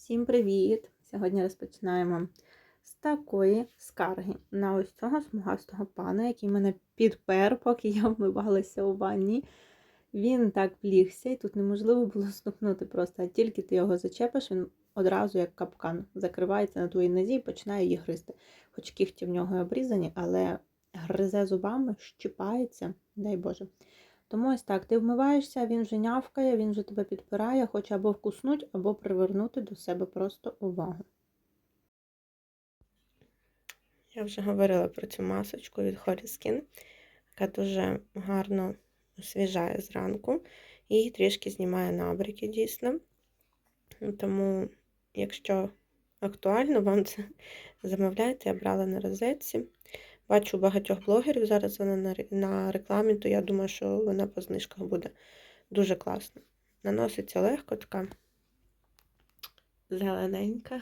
Всім привіт! Сьогодні розпочинаємо з такої скарги на ось цього смугастого пана, який мене підпер, поки я вмивалася у ванні. Він так влігся, і тут неможливо було стукнути просто, а тільки ти його зачепиш, він одразу, як капкан, закривається на твоїй нозі і починає її гризти. Хоч кіхті в нього обрізані, але гризе зубами, щипається, дай Боже. Тому ось так, ти вмиваєшся, він вже нявкає, він вже тебе підпирає, хоче або вкуснуть, або привернути до себе просто увагу. Я вже говорила про цю масочку від Holy Skin, яка дуже гарно освіжає зранку і трішки знімає набряки дійсно. Тому, якщо актуально, вам це замовляйте, я брала на розетці. Бачу багатьох блогерів зараз вона на, рекламі, то я думаю, що вона по знижках буде дуже класно. Наноситься легко, така зелененька.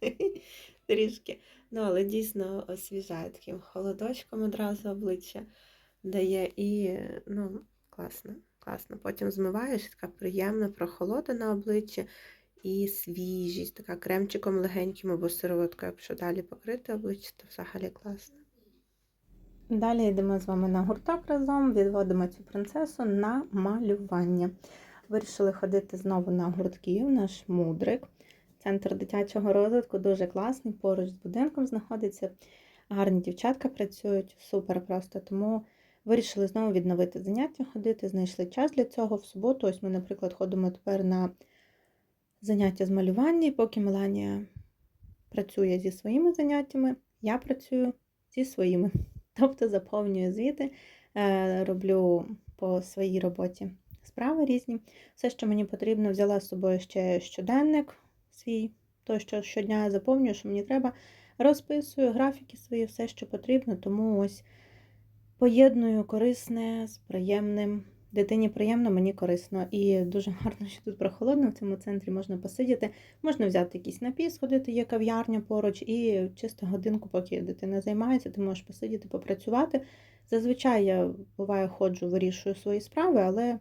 Трішки. Ну, але дійсно освіжає таким холодочком одразу обличчя дає і, ну, класно, класно. Потім змиваєш, така приємна прохолода на обличчі і свіжість, така кремчиком легеньким або сироваткою, якщо далі покрити обличчя, то взагалі класно. Далі йдемо з вами на гурток разом, відводимо цю принцесу на малювання. Вирішили ходити знову на гуртків, наш мудрик. Центр дитячого розвитку дуже класний, поруч з будинком знаходиться. Гарні дівчатка працюють, супер просто. Тому вирішили знову відновити заняття, ходити, знайшли час для цього в суботу. Ось ми, наприклад, ходимо тепер на заняття з малювання, і поки Меланія працює зі своїми заняттями, я працюю зі своїми. Тобто заповнюю звіти, е, роблю по своїй роботі справи різні. Все, що мені потрібно, взяла з собою ще щоденник свій, то, що щодня я заповнюю, що мені треба, розписую графіки свої, все, що потрібно, тому ось поєдную корисне з приємним. Дитині приємно, мені корисно. І дуже гарно, що тут прохолодно в цьому центрі можна посидіти, можна взяти якийсь напій, сходити, є кав'ярня поруч, і чисто годинку, поки дитина займається, ти можеш посидіти, попрацювати. Зазвичай я буває, ходжу, вирішую свої справи, але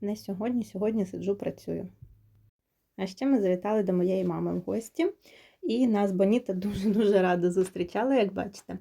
не сьогодні. Сьогодні сиджу, працюю. А ще ми завітали до моєї мами в гості, і нас Боніта дуже-дуже радо зустрічала, як бачите.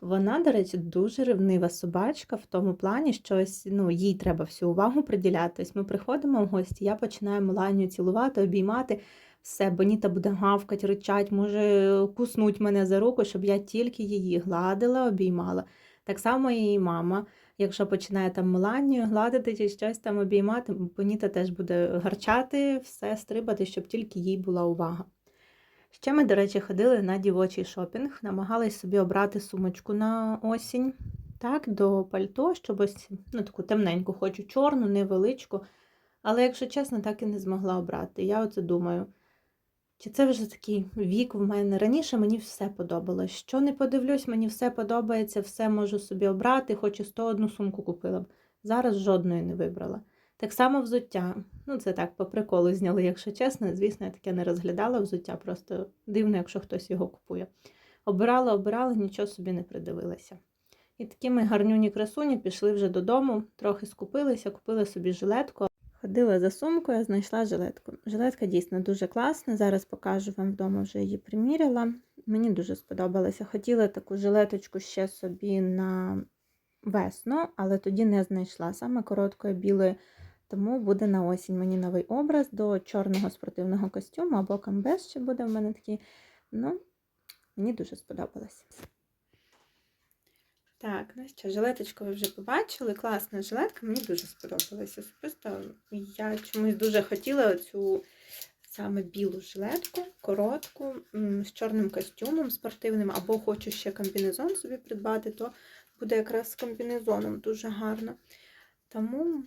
Вона, до речі, дуже ревнива собачка в тому плані, що ось, ну, їй треба всю увагу приділяти. Ось ми приходимо в гості, я починаю Меланію цілувати, обіймати. Все, Боніта буде гавкати, ричать, може куснуть мене за руку, щоб я тільки її гладила, обіймала. Так само і її мама. Якщо починає там Меланію гладити чи щось там обіймати, Боніта теж буде гарчати, все стрибати, щоб тільки їй була увага. Ще ми, до речі, ходили на дівочий шопінг, намагались собі обрати сумочку на осінь, так, до пальто, щоб ось ну, таку темненьку, хочу чорну, невеличку. Але, якщо чесно, так і не змогла обрати. Я оце думаю, чи це вже такий вік в мене? Раніше мені все подобалось. Що не подивлюсь, мені все подобається, все можу собі обрати, хоч і 101 сумку купила б. Зараз жодної не вибрала. Так само взуття. Ну, це так, по приколу зняли, якщо чесно. Звісно, я таке не розглядала взуття, просто дивно, якщо хтось його купує. Обирала, обирала, нічого собі не придивилася. І такими гарнюні красуні пішли вже додому, трохи скупилися, купили собі жилетку. Ходила за сумкою, знайшла жилетку. Жилетка дійсно дуже класна. Зараз покажу вам вдома, вже її приміряла. Мені дуже сподобалося. Хотіла таку жилеточку ще собі на весну, але тоді не знайшла саме короткої білої. Тому буде на осінь мені новий образ до чорного спортивного костюму або камбез ще буде в мене такий. Ну, мені дуже сподобалось. Так, ну що, жилеточку ви вже побачили. Класна жилетка, мені дуже сподобалася. Особисто я чомусь дуже хотіла цю саме білу жилетку, коротку, з чорним костюмом спортивним, або хочу ще комбінезон собі придбати, то буде якраз з комбінезоном дуже гарно. Тому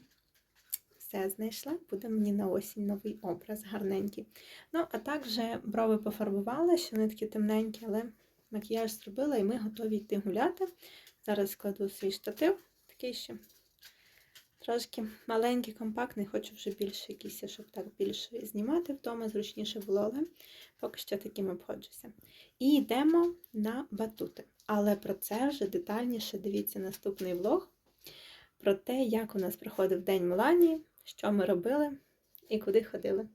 все знайшла, буде мені на осінь новий образ, гарненький. Ну, а також брови пофарбувала, що вони такі темненькі, але макіяж зробила і ми готові йти гуляти. Зараз складу свій штатив, такий ще трошки маленький, компактний, хочу вже більше якийсь, щоб так більше знімати вдома, зручніше було, але поки що таким обходжуся. І йдемо на батути. Але про це вже детальніше дивіться наступний влог. Про те, як у нас проходив День Меланії, що ми робили і куди ходили.